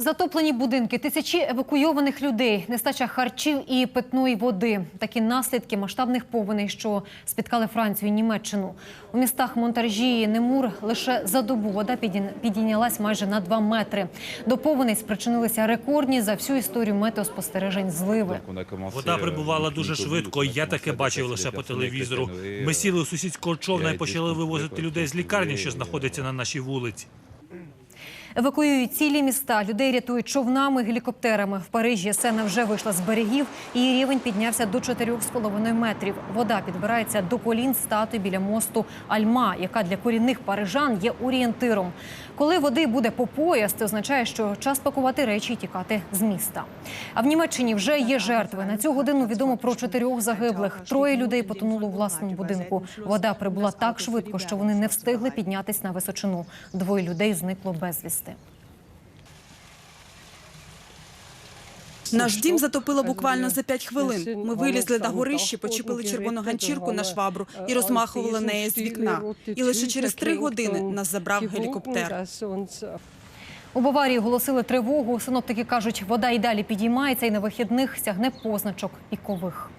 Затоплені будинки, тисячі евакуйованих людей, нестача харчів і питної води. Такі наслідки масштабних повеней, що спіткали Францію і Німеччину. У містах Монтаржі і Немур лише за добу вода підійнялась майже на 2 метри. До повеней спричинилися рекордні за всю історію метеоспостережень зливи. Вода прибувала дуже швидко. Я таке бачив лише по телевізору. Ми сіли у сусідського човна і почали вивозити людей з лікарні, що знаходиться на нашій вулиці. Евакуюють цілі міста. Людей рятують човнами, гелікоптерами. В Парижі сена вже вийшла з берегів. Її рівень піднявся до 4,5 метрів. Вода підбирається до колін статуї біля мосту Альма, яка для корінних парижан є орієнтиром. Коли води буде по пояс, це означає, що час пакувати речі і тікати з міста. А в Німеччині вже є жертви. На цю годину відомо про чотирьох загиблих. Троє людей потонуло у власному будинку. Вода прибула так швидко, що вони не встигли піднятись на височину. Двоє людей зникло безвісти. Наш дім затопило буквально за п'ять хвилин. Ми вилізли на горище, почепили червону ганчірку на швабру і розмахували нею з вікна. І лише через три години нас забрав гелікоптер. У Баварії оголосили тривогу. Синоптики кажуть, вода й далі підіймається і на вихідних сягне позначок пікових.